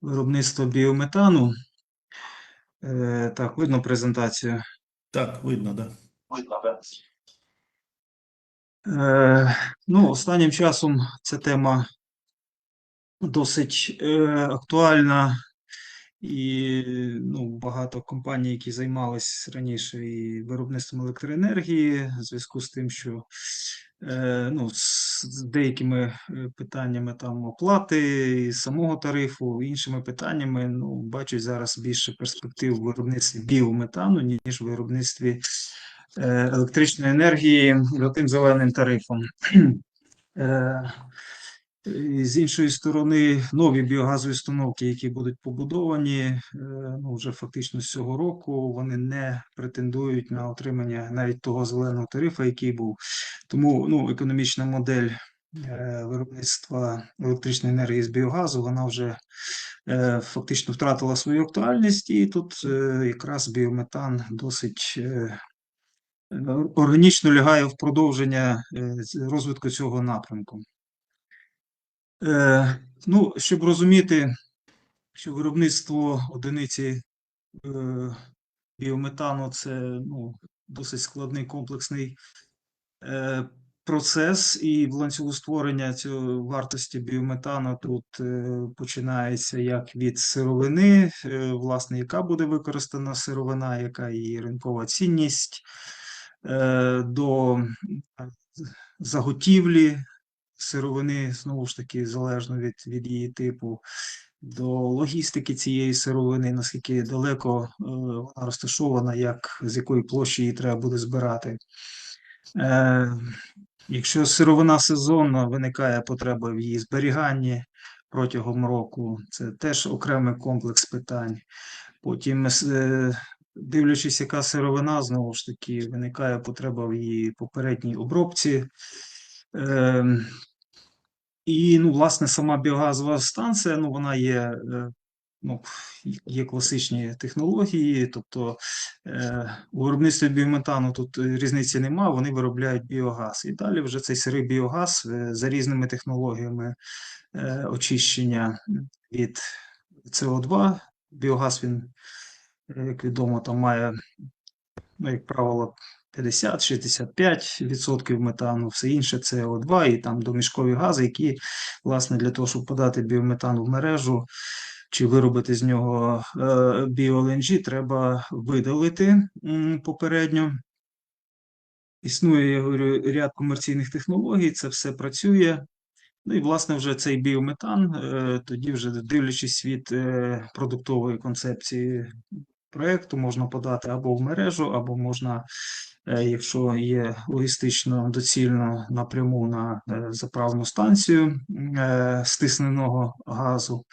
виробництва біометану. Е, Так, видно презентацію. Так, видно, да. Е, Ну, останнім часом ця тема досить е, актуальна, і ну, багато компаній, які займалися раніше і виробництвом електроенергії, в зв'язку з тим, що е, ну, з деякими е, питаннями там оплати і самого тарифу, іншими питаннями, ну, бачать зараз більше перспектив в виробництві біометану, ніж в виробництві е, електричної енергії за тим зеленим тарифом. Е, з іншої сторони, нові біогазові установки, які будуть побудовані, е, ну, вже фактично з цього року, вони не претендують на отримання навіть того зеленого тарифу, який був. Тому ну, економічна модель е, виробництва електричної енергії з біогазу, вона вже е, фактично втратила свою актуальність, і тут якраз біометан досить органічно лягає в продовження розвитку цього напрямку. Е, ну, щоб розуміти, що виробництво одиниці е, біометану це ну, досить складний комплексний е, процес, і в ланцюгу створення цього вартості біометану тут починається як від сировини, власне, яка буде використана сировина, яка її ринкова цінність, до заготівлі сировини, знову ж таки, залежно від, від її типу, до логістики цієї сировини, наскільки далеко е, вона розташована, як з якої площі її треба буде збирати. Е, якщо сировина сезонна, виникає потреба в її зберіганні протягом року, це теж окремий комплекс питань. Потім, е, дивлячись, яка сировина, знову ж таки, виникає потреба в її попередній обробці. Ем, і, ну, власне, сама біогазова станція, ну, вона є, е, ну, є класичні технології, тобто е, у виробництві біометану тут різниці нема, вони виробляють біогаз. І далі вже цей сирий біогаз е, за різними технологіями е, очищення від СО2. Біогаз, він, як відомо, там має, ну, як правило, 50-65% метану, все інше СО2 і там домішкові гази, які, власне, для того, щоб подати біометан в мережу чи виробити з нього е, біо-ЛНЖ, треба видалити попередньо. Існує, я говорю, ряд комерційних технологій, це все працює. Ну і, власне, вже цей біометан, е, тоді вже дивлячись від е, продуктової концепції проекту, можна подати або в мережу, або можна, якщо є логістично доцільно, напряму на е, заправну станцію е, стисненого газу.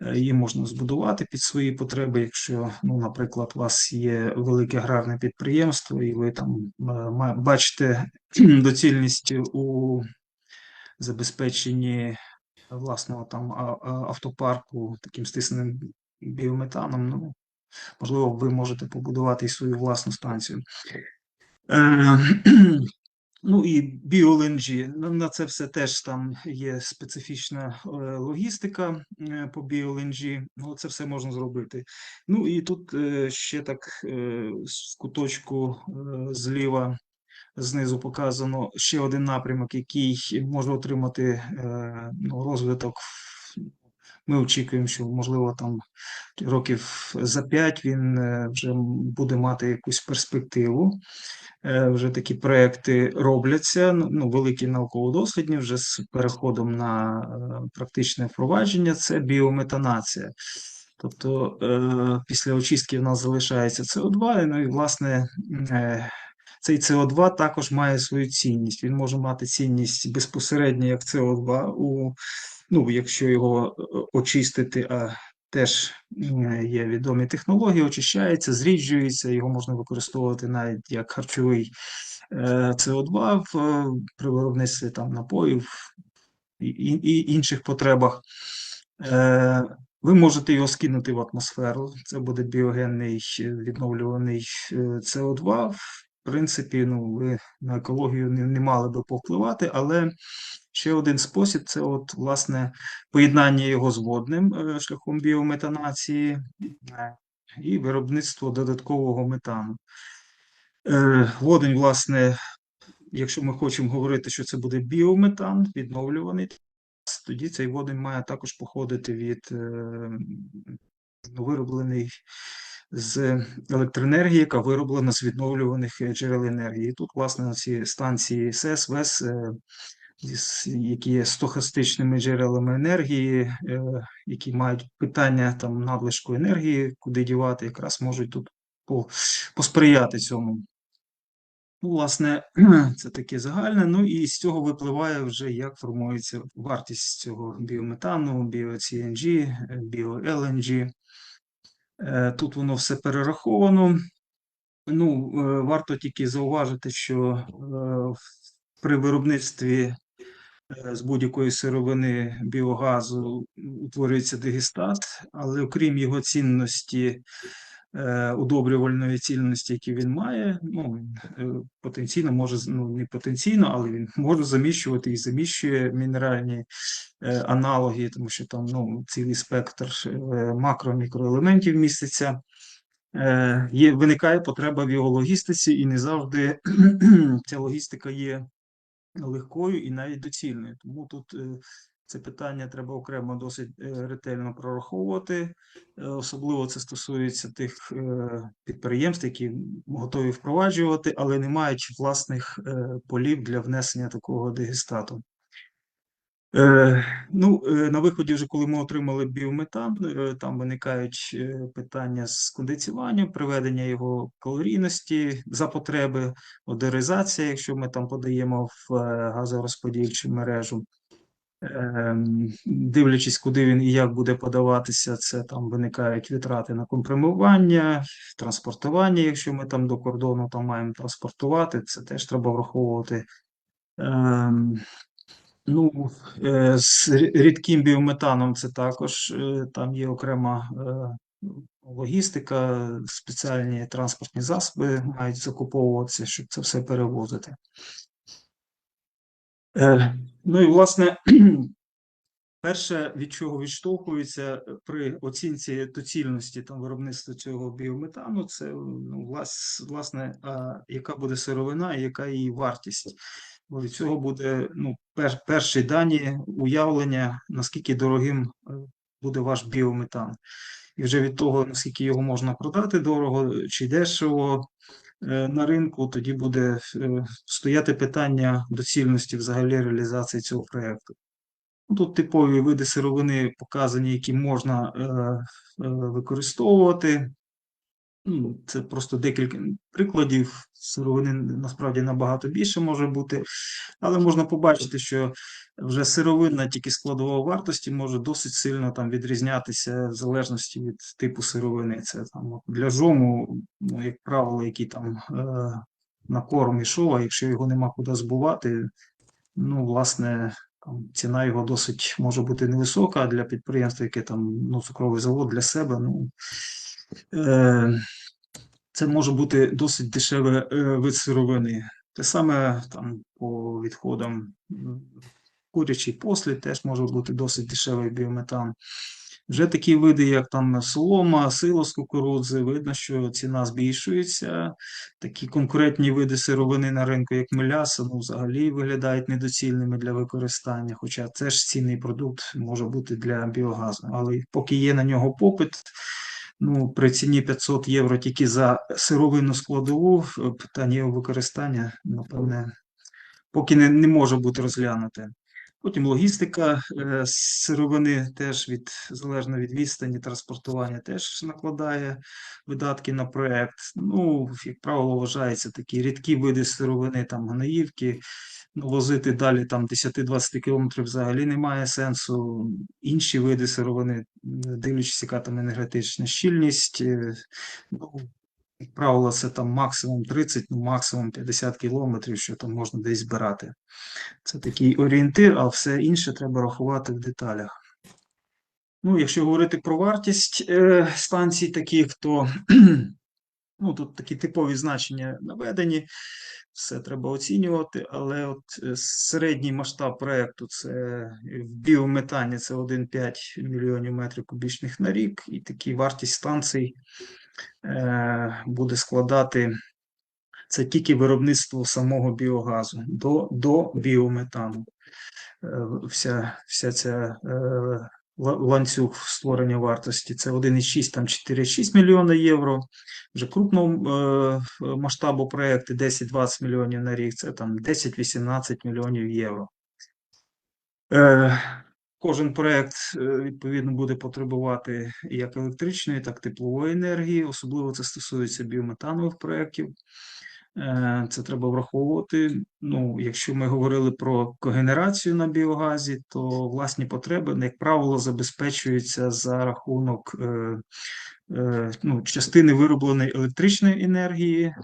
Е, Її можна збудувати під свої потреби, якщо, ну, наприклад, у вас є велике аграрне підприємство, і ви там е, бачите доцільність у забезпеченні власного там автопарку таким стисненим біометаном, ну, можливо, ви можете побудувати і свою власну станцію. Е, Ну і біоленджі. На це все теж там є специфічна е, логістика е, по біоленджі. Ну, це все можна зробити. Ну і тут ще так з куточку зліва знизу показано ще один напрямок, який може отримати ну, розвиток. Ми очікуємо, що можливо там років за п'ять він е, вже буде мати якусь перспективу. Е, Вже такі проекти робляться, ну, великі науково-дослідні, вже з переходом на е, практичне впровадження, це біометанація. Тобто після очистки в нас залишається СО2, ну і власне цей СО2 також має свою цінність. Він може мати цінність безпосередньо як СО2, у, ну, якщо його е, очистити, а теж е, є відомі технології, очищається, зріджується, його можна використовувати навіть як харчовий е, СО2 при виробництві там напоїв і інших потребах. Ви можете його скинути в атмосферу. Це буде біогенний відновлюваний СО2 принципі, ну, ви на екологію не, не мали би повпливати, але ще один спосіб це, от, власне, поєднання його з водним е, шляхом біометанації е, і виробництво додаткового метану. Е, водень, власне, якщо ми хочемо говорити, що це буде біометан, відновлюваний, тоді цей водень має також походити від вироблений з електроенергії, яка вироблена з відновлюваних е, джерел енергії. Тут, власне, на ці станції СЕС, ВЕС, е, які є стохастичними джерелами енергії, е, які мають питання там надлишку енергії, куди дівати, якраз можуть тут посприяти цьому. Ну, власне, це таке загальне. Ну і з цього випливає вже, як формується вартість цього біометану, біо-CNG. Е, Тут воно все перераховано. Ну, е, варто тільки зауважити, що е, при виробництві з будь-якої сировини біогазу утворюється дегістат, але окрім його цінності, удобрювальної цінності, які він має, ну, е, потенційно може, ну не потенційно, але він може заміщувати і заміщує мінеральні е, аналоги, тому що там ну, цілий спектр е, макро-мікроелементів міститься. Е, Є, виникає потреба в його логістиці, і не завжди ця логістика є легкою і навіть доцільною. Тому тут е, це питання треба окремо досить е, ретельно прораховувати. Е, Особливо це стосується тих е, підприємств, які готові впроваджувати, але не мають власних полів для внесення такого дегестату. Ну, на виході, вже коли ми отримали біометан, там виникають питання з кондиціюванням, приведення його калорійності за потреби, модернізація, якщо ми там подаємо в газорозподільчу мережу. Ем, Дивлячись, куди він і як буде подаватися, це там виникають витрати на компримування, транспортування, якщо ми там до кордону там маємо транспортувати, це теж треба враховувати. Ем, Ну, е, з рідким біометаном це також е, там є окрема е, логістика, спеціальні транспортні засоби мають закуповуватися, щоб це все перевозити. Е, Ну і власне, перше, від чого відштовхується при оцінці доцільності там виробництва цього біометану, це ну, власне, а, яка буде сировина і яка її вартість. Бо від цього буде ну, пер, перші дані уявлення, наскільки дорогим е, буде ваш біометан. І вже від того, наскільки його можна продати дорого чи дешево е, на ринку, тоді буде е, стояти питання доцільності взагалі реалізації цього проєкту. Ну, Тут типові види сировини показані, які можна е, е, використовувати. Ну, Це просто декілька прикладів. Сировини насправді набагато більше може бути, але можна побачити, що вже сировинна тільки складова вартості може досить сильно там відрізнятися в залежності від типу сировини. Це там для жому, ну, як правило, який там е, на корм ішов, а якщо його нема куди збувати, ну, власне, там ціна його досить може бути невисока, а для підприємства, яке там ну, цукровий завод для себе, ну. Е, це може бути досить дешевий е, вид сировини. Те саме там по відходам курячий послід теж може бути досить дешевий біометан. Вже такі види, як там солома, сило з кукурудзи, видно, що ціна збільшується. Такі конкурентні види сировини на ринку, як меляса, ну, взагалі виглядають недоцільними для використання. Хоча це ж цінний продукт може бути для біогазу. Але поки є на нього попит, ну, при ціні 500 євро тільки за сировинну складову, е, питання його використання, напевне, поки не, не може бути розглянуте. Потім логістика е, сировини теж від залежно від відстані транспортування теж накладає видатки на проект. Ну, як правило, вважається такі рідкі види сировини, там гноївки. Ну, возити далі там 10-20 кілометрів взагалі немає сенсу. Інші види сировини, дивлячись, яка там енергетична щільність. е, Ну, як правило, це там максимум 30, ну максимум 50 кілометрів, що там можна десь збирати. Це такий орієнтир, а все інше треба рахувати в деталях. Ну, якщо говорити про вартість е, станцій таких, то Ну, тут такі типові значення наведені, все треба оцінювати, але от е, середній масштаб проєкту це в біометані це 1,5 мільйонів метрів кубічних на рік, і такі вартість станцій е, буде складати це тільки виробництво самого біогазу до, до біометану. Е, Вся, вся ця е, ланцюг створення вартості це 1,6 там 4,6 мільйона євро. Вже крупного е, масштабу проекти 10-20 мільйонів на рік, це там 10-18 мільйонів євро. Е, Кожен проект е, відповідно буде потребувати як електричної, так і теплової енергії. Особливо це стосується біометанових проєктів. Е, Це треба враховувати. Ну, якщо ми говорили про когенерацію на біогазі, то власні потреби, як правило, забезпечуються за рахунок е, е, ну, частини виробленої електричної енергії,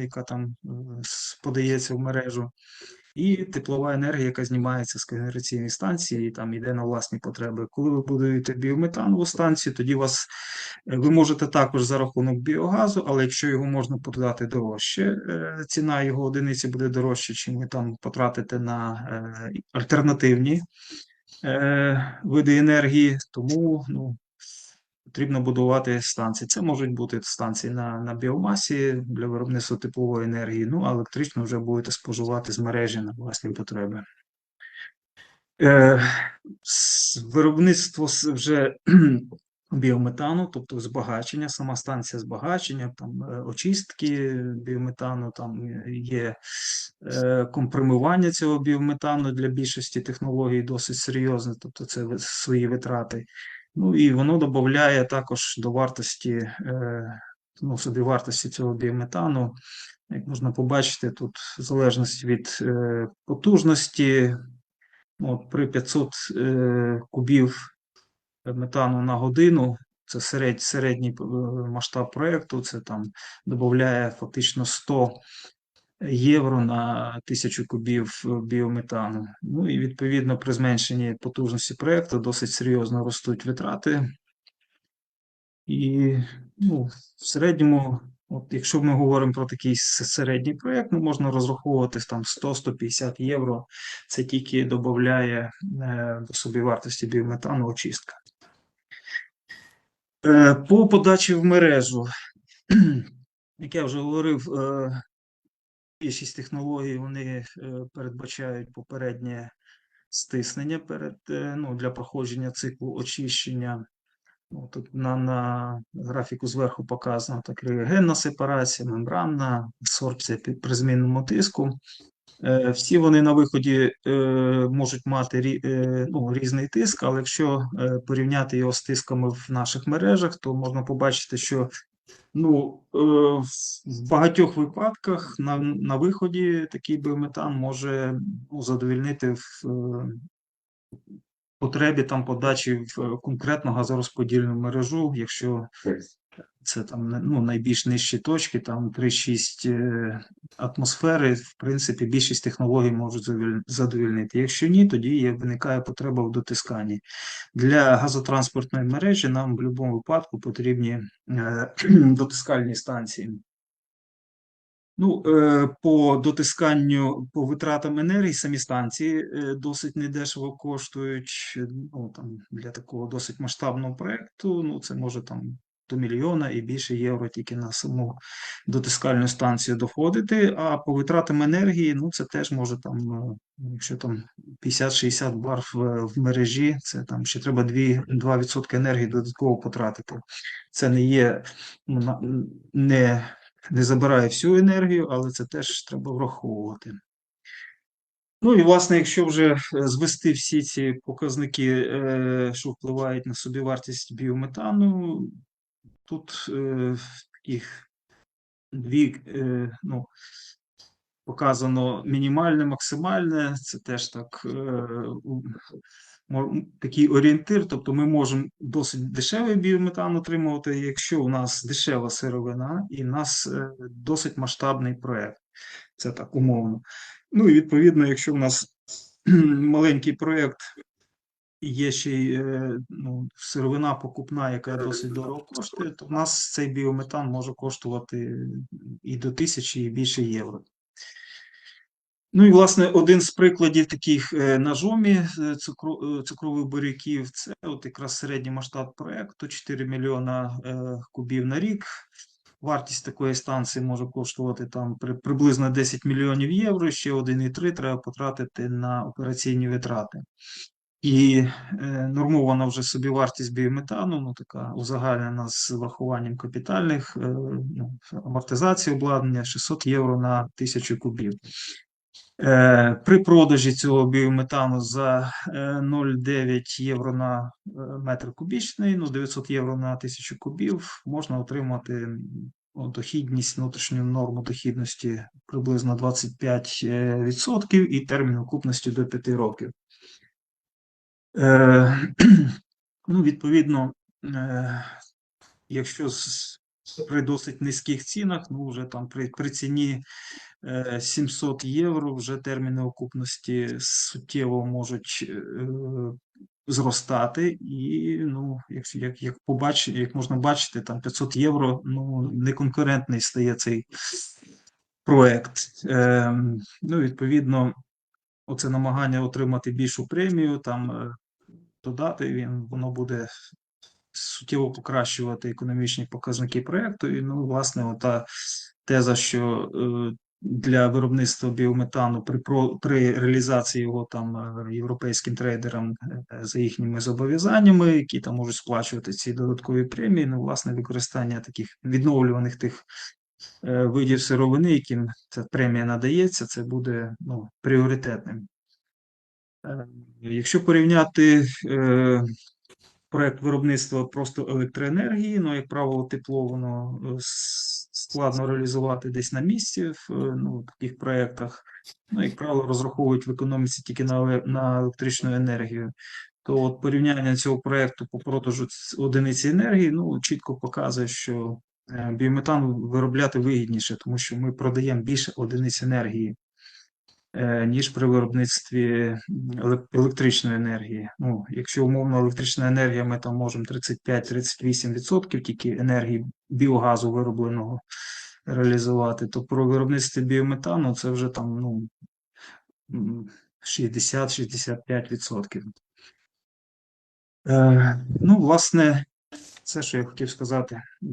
яка там подається в мережу, і теплова енергія, яка знімається з когенераційної станції, і там йде на власні потреби. Коли ви будуєте біометанову станцію, тоді вас е, ви можете також за рахунок біогазу, але якщо його можна продати дорожче, е, ціна його одиниці буде дорожче, чим ви там потратите на е, альтернативні види енергії, тому ну, потрібно будувати станції. Це можуть бути станції на, на біомасі для виробництва теплової енергії, ну а електрично вже будете споживати з мережі на власні потреби. Е, виробництво вже біометану, тобто збагачення, сама станція збагачення, там е, очистки біометану, там е, є е, компримування цього біометану для більшості технологій досить серйозне, тобто це свої витрати. Ну і воно додає також до вартості, е, ну, собі вартості цього біометану. Як можна побачити, тут в залежності від е, потужності, от при 500 е, кубів метану на годину, це середній, масштаб проєкту, це там додає фактично 100 євро на тисячу кубів е, біометану. Ну і відповідно при зменшенні потужності проєкту досить серйозно ростуть витрати. І ну, в середньому, от якщо ми говоримо про такий середній проєкт, ну, можна розраховувати там 100-150 євро. Це тільки додає е, до собівартості біометану очистка. Е, По подачі в мережу, як я вже говорив, е, більшість технологій вони е, передбачають попереднє стиснення перед, е, ну, для проходження циклу очищення. Ну, Тут на, на графіку зверху показано так реагенна сепарація, мембранна, сорбція під при змінному тиску. Е, Всі вони на виході е, можуть мати рі- е, ну, різний тиск, але якщо е, порівняти його з тисками в наших мережах, то можна побачити, що ну, е, в багатьох випадках на, на виході такий біометан може ну, задовільнити в е, потребі там подачі в е, конкретну газорозподільну мережу, якщо це там ну, найбільш нижчі точки, там 3-6 е, атмосфери, в принципі, більшість технологій можуть задовільнити. Якщо ні, тоді виникає потреба в дотисканні. Для газотранспортної мережі нам в будь-якому випадку потрібні е, дотискальні станції. Ну, е, по дотисканню, по витратам енергії самі станції е, досить недешево коштують. Ну, там, для такого досить масштабного проєкту, ну, це може там мільйона і більше євро тільки на саму дотискальну станцію доходити. А по витратам енергії, ну, це теж може там, е, якщо там 50-60 бар в, в мережі, це там ще треба 2, 2% енергії додатково потратити. Це не є ну, не не забирає всю енергію, але це теж треба враховувати. Ну і власне, якщо вже звести всі ці показники, е, що впливають на собівартість біометану, тут е, дві, е, ну, показано мінімальне, максимальне, це теж так, е, такий орієнтир, тобто ми можемо досить дешевий біометан отримувати, якщо у нас дешева сировина і у нас е, досить масштабний проект. Це так умовно. Ну і відповідно, якщо у нас маленький проект є ще й е, ну, сировина покупна, яка досить дорого коштує, то в нас цей біометан може коштувати і до тисячі, і більше євро. Ну і власне один з прикладів таких е, на жомі е, цукру- цукрових буряків це от якраз середній масштаб проекту 4 мільйона кубів на рік. Вартість такої станції може коштувати там приблизно 10 мільйонів євро. Ще 1,3 треба потратити на операційні витрати. І е, нормована вже собівартість біометану, ну така узагальнена з врахуванням капітальних е, ну, амортизації обладнання 600 євро на 1000 кубів. Е, При продажі цього біометану за е, 0,9 євро на метр кубічний, ну 900 євро на 1000 кубів, можна отримати ну, дохідність, внутрішню норму дохідності приблизно 25% і термін окупності до 5 років. Е, Ну, відповідно, е, якщо при досить низьких цінах, ну вже там при, при ціні е, 700 євро, вже терміни окупності суттєво можуть е, зростати, і ну, як, як, як, побач, як можна бачити, там 500 євро ну, неконкурентний стає цей проект. Е, ну, відповідно, оце намагання отримати більшу премію, там е, додати він, воно буде суттєво покращувати економічні показники проекту. І ну, власне, ота теза, що е, для виробництва біометану при при реалізації його там е, європейським трейдерам е, за їхніми зобов'язаннями, які там можуть сплачувати ці додаткові премії, ну, власне, використання таких відновлюваних тих видів сировини, яким ця премія надається, це буде ну, пріоритетним. Е, Якщо порівняти е, проект виробництва просто електроенергії, ну, як правило, тепло воно е, складно реалізувати десь на місці в ну, таких проєктах. Ну, як правило, розраховують в економіці тільки на, на електричну енергію. То от порівняння цього проєкту по продажу одиниці енергії ну, чітко показує, що біометан виробляти вигідніше, тому що ми продаємо більше одиниць енергії ніж при виробництві електричної енергії. Ну, якщо умовно електрична енергія, ми там можемо 35-38% тільки енергії біогазу виробленого реалізувати, то при виробництві біометану це вже там ну, м, 60-65%. Е, ну, власне, це, що я хотів сказати.